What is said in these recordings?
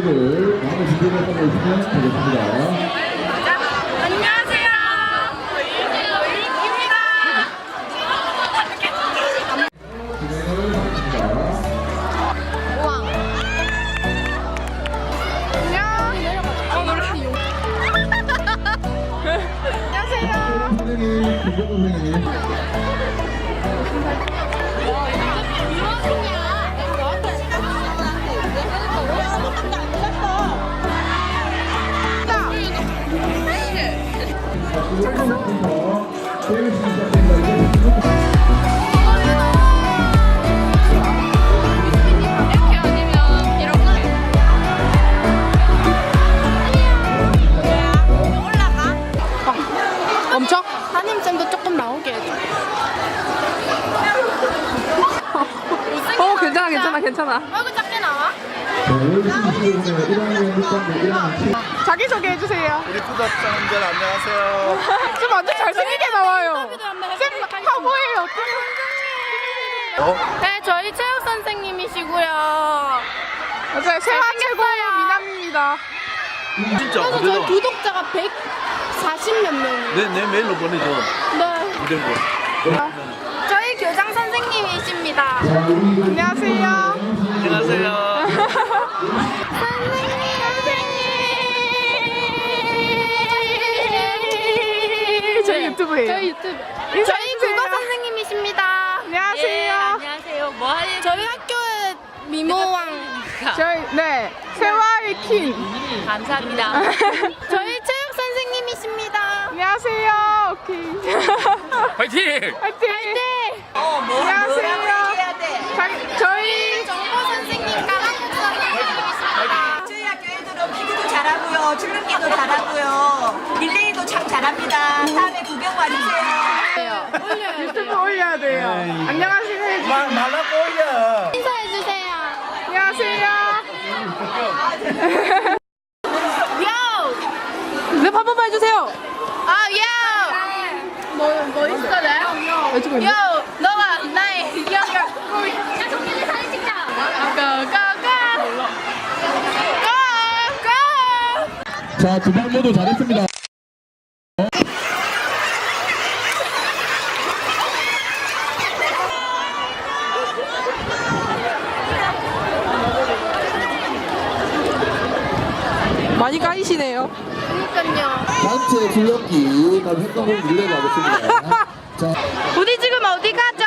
를 마음의 준비를 하고 있으면 되겠습니다. 안녕하세요. 선생님, 선생님. 엄청? 한임쌤도 조금 나오게 해줘. 어 괜찮아 괜찮아 괜찮아 얼굴 나와? 자기소개 해주세요 우리 구독자분들 안녕하세요. 좀 완전 잘생기게 나와요 쌤 화보예요 어? 네, 저희 체육 선생님이시고요. 맞아요 세화 최고 미남입니다 진짜 그래서 저희 그래도 구독자가 140 몇 명. 내, 내 메일로 보내줘. 네. 저희 교장 선생님이십니다. 안녕하세요. 유튜브예요 저희 유튜브. 저희 인사해주세요. 국어 선생님이십니다. 안녕하세요. 예, 안녕하세요. 뭐 하니? 저희 학교의 미모왕. 저희 네 세화의 퀸 감사합니다. 저희 체육 선생님이십니다. 안녕하세요 오케이 화이팅! 화이팅 안녕하세요 자기- 저희 정보 선생님과 한국사 선생님이십니다. 저희 학교 애들은 피구도 잘하고요, 줄넘기도 잘하고요, 릴레이도 참 잘합니다. 다음에 구경 와주세요. 유튜브 올려야 돼요 안녕하세요 해주세요. 말, 말라고 올려. 인사해 주세요. 안녕하세요 요! 네, 한 번만 해주세요 아, 요! 뭐, 뭐 있어, 내? 요! 너가 나의 기억을. 야, 정민이 사진 찍자. 고, 고, 고! 고! 고! 자, 두번 모두 잘했습니다. 많이 까이시네요 그니까요. 단체 줄넘기, 다음 행동을 늘려가겠습니다. 자, 우리 지금 어디 가죠?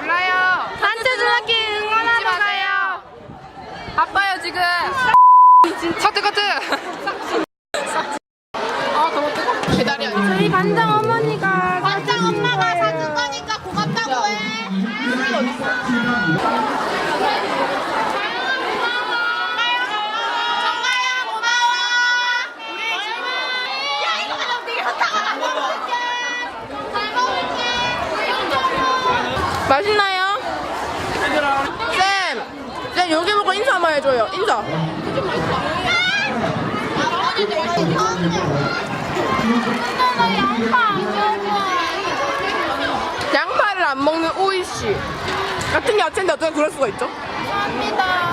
몰라요. 단체 줄넘기 응원하러 가요. 바빠요 지금. 카트 카트 아 너무 뜨거 기다려 저희 반장 어머니가 반장 엄마가 사준 거니까 고맙다고 해. 맛있나요? 쌤! 쌤 여기 보고 인사 한번 해줘요 인사 양파를 안 먹는 오이씨 같은 야채인데 어떻게 그럴 수가 있죠? 감사합니다